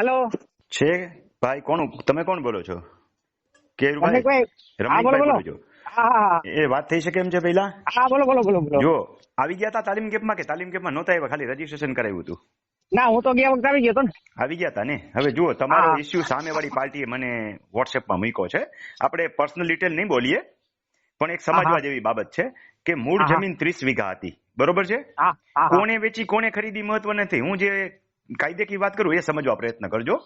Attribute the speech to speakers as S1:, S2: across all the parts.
S1: હાલો.
S2: છે? ભાઈ કોણ તમે કોણ બોલો છો? કેરુભાઈ
S1: રમણીકભાઈ બોલો
S2: છો? એ વાત થઈ શકે એમ છે પહેલા?
S1: હા બોલો બોલો બોલો
S2: જો આવી ગયા હતા તાલીમ કેમ્પમાં કે તાલીમ કેમ્પમાં નહોતા આવ્યા ખાલી રજીસ્ટ્રેશન કરાવ્યું હતું?
S1: ના હું તો ગયા વખતે આવી ગયો ને.
S2: આવી ગયા હતા ને? હવે જુઓ તમારો ઇસ્યુ સામેવાળી પાર્ટીએ મને વોટ્સએપમાં મૂક્યો છે. આપણે પર્સનલ ડિટેલ નહીં બોલીએ પણ એક સમજવા જેવી બાબત છે કે મૂળ જમીન ત્રીસ વીઘા હતી. બરોબર છે? કોણે વેચી કોણે ખરીદી મહત્વ નથી. હું જે કાયદેકી વાત કરું એ સમજવા પ્રયત્ન કરજો.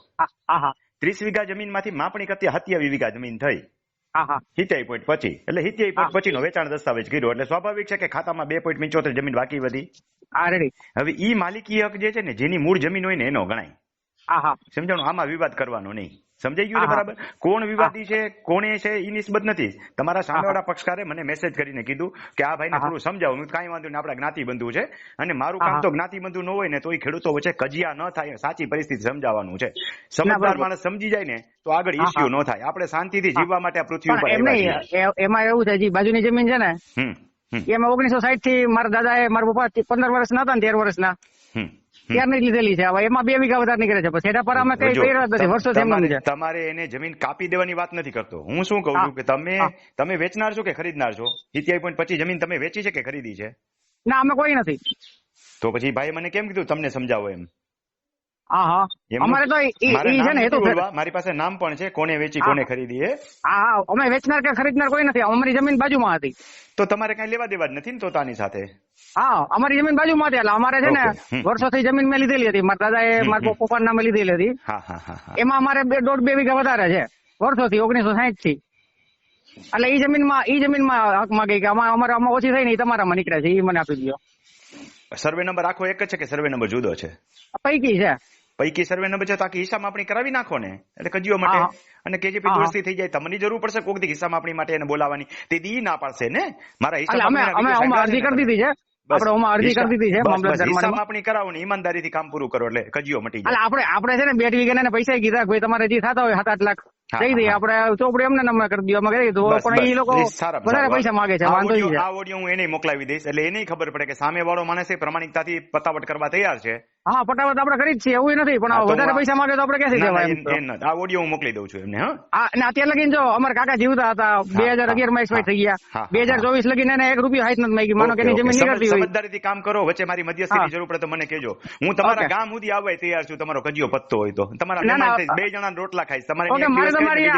S2: ત્રીસ વીઘા જમીનમાંથી માપણી કરતી હત્યાવી વીઘા જમીન થઈ.
S1: હા હા.
S2: સિત્યાવી પોઈન્ટ પચી. એટલે હિત્યાઈ પોઈન્ટ પચી નો વેચાણ દસ્તાવેજ કર્યો. એટલે સ્વાભાવિક છે કે ખાતામાં બે પોઈન્ટ પંચોતેર જમીન બાકી વધી. હવે ઈ માલિકી હક જે છે ને જેની મૂળ જમીન હોય ને એનો ગણાય. સમજાણું? આમાં વિવાદ કરવાનો નહીં. સમજાઈ ગયું. બરાબર? કોણ વિવાદી છે? કોણે છે? એ નિસ્બત નથી. તમારા સામેવાળા પક્ષકારે મને મેસેજ કરીને કીધું કે આ ભાઈને. થોડું સમજાવું. મેં કાંઈ વાંધો નહીં આપણા જ્ઞાતિ બંધુ છે અને મારું કામ તો જ્ઞાતિ બંધુ ન હોય ને તો એ ખેડૂતો વચ્ચે કજિયા ન થાય સાચી પરિસ્થિતિ સમજાવવાનું છે. સમજદાર માણસ સમજી જાય ને તો આગળ ઇસ્યુ ન થાય. આપણે શાંતિથી જીવવા માટે આ પૃથ્વી ઉપર
S1: એમ એવું છે જે બાજુની જમીન છે ને એમાં ઓગણીસો સાઈઠથી મારા દાદા એ મારા પપ્પા પંદર વર્ષના હતા ને તેર વર્ષના.
S2: હમ હમ.
S1: ત્યારની જ લીધેલી છે. હવે એમાં બે વીઘા વધારે નીકળે છે. પછી એના પર અમે કઈ કર્યા નથી. વર્ષો
S2: તમારે
S1: છે.
S2: તમારે એને જમીન કાપી દેવાની વાત નથી કરતો. હું શું કહું. છું કે તમે તમે વેચનાર છો કે ખરીદનાર છો? સિત્યાવી પોઈન્ટ પચીસ જમીન તમે વેચી છે કે ખરીદી છે?
S1: ના અમે કોઈ નથી.
S2: તો પછી ભાઈ મને કેમ કીધું? તમને સમજાવો એમ.
S1: અમારે તો
S2: મારે
S1: ઈ છે ને એ તો
S2: મારી પાસે નામ પણ છે. કોને વેચી કોને ખરીદી
S1: હા હા અમે વેચનાર કે ખરીદનાર કોઈ નથી. અમારી જમીન બાજુમાં હતી.
S2: તો તમારે કઈ લેવા દેવા જ નથી ને તોતાની સાથે?
S1: હા અમારી જમીન બાજુમાં હતી. એટલે અમારે છે ને વર્ષોથી જમીન મેં લીધેલી હતી. મારા દાદાએ મારા. પપ્પાના નામે લીધેલી હતી. એમાં અમારે બે દોઢ બે વીઘા વધારે છે. વર્ષોથી ઓગણીસો સાહીઠથી. એટલે ઈ જમીનમાં ઈ જમીનમાં હક માંગે કે અમારે અમારે આમાં ઓછી થઈ ને તમારા તમારામાં નીકળે છે. ઈ મને આપી દો
S2: સર્વે નંબર આખો એક જ છે કે સર્વે નંબર જુદો છે?
S1: પૈકી છે.
S2: પૈકી સર્વે નંબર છે તો આખી હિસાબ આપણી કરાવી નાખો ને. એટલે કજીઓ. માટે અને કેજીપી દુરસ્તી થઈ જાય તમને જરૂર પડશે કોક દી હિસાબ આપણી માટે એને બોલાવવાની. તે દી ના પાડશે ને. મારા હિસાબ
S1: અમે અમે અરજી કરી દીધી છે. આપણે આમાં અરજી કરી દીધી છે મામલતદાર
S2: હિસાબ આપણી કરાવો ને ઈમાનદારીથી કામ પૂરું કરો એટલે કજીઓ મટી જાય.
S1: આપણે આપણે છે ને બે વીઘા ને પૈસા કીધા ભાઈ તમારે જે થતા હોય સાત આઠ લાખ
S2: કહી
S1: દઈ દઈએ આપણે ચોપડી એમને નામે કરી દઈએ અમે કરી દીધું? પણ એ લોકો વધારે પૈસા માંગે છે વાંધો
S2: આ ઓડિયો હું એને મોકલાવી દઈશ એટલે એને ખબર પડે કે સામે વાળો માણસ એ પ્રમાણિકતાથી પતાવટ કરવા તૈયાર છે.
S1: હા ફટાફટ આપણે કરી જ છીએ એવું નથી પણ વધારે પૈસા માંગે તો આપણે ક્યાંથી
S2: નથી. આ ઓડિયો હું મોકલી દઉં છું એમને હા.
S1: અને અત્યારે લગીને જો અમારા કાકા જીવતા હતા બે હજાર અગિયારમાં એક્સપાયર થઈ ગયા. બે હજાર ચોવીસ લગીને એને એક રૂપિયો હાથ નથી માંગી માનો કે એની જમીન નીકળતી હોય.
S2: સમજદારીથી કામ કરો વચ્ચે મારી મધ્યસ્થીની. જરૂર પડે તો મને કહેજો. હું તમારા ગામ સુધી આવવા તૈયાર છું તમારો કજિયો પત્તો હોય તો. તમારા બે જણા રોટલા ખાઈશ તમારે
S1: ઓકે મારે તમારી.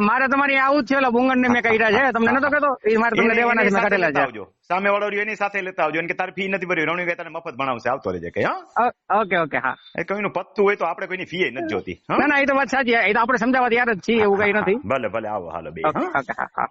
S1: મારે તમારી આવું જ છે ઓલા ભૂંગણ ને મેં કાઢ્યા છે તમને નતો કહેતો? એ મારે તમને દેવાના છે મેં કાઢેલા છે.
S2: સામે વાળો રહ્યો એની સાથે લેતા આવજો. કે તારી ફી નથી ભરી રણુ તને મફત ભણાવશે. આવતો રહેજે કે હા?
S1: ઓકે ઓકે હા.
S2: એ કોઈનું પત્તું હોય તો આપણે કોઈની ફી નથી જોતી?
S1: ના ના એ તો વાત સાચી. એ તો આપણે સમજાવવા તૈયાર જ છીએ એવું કઈ નથી.
S2: ભલે ભલે આવો હાલો બે
S1: હા.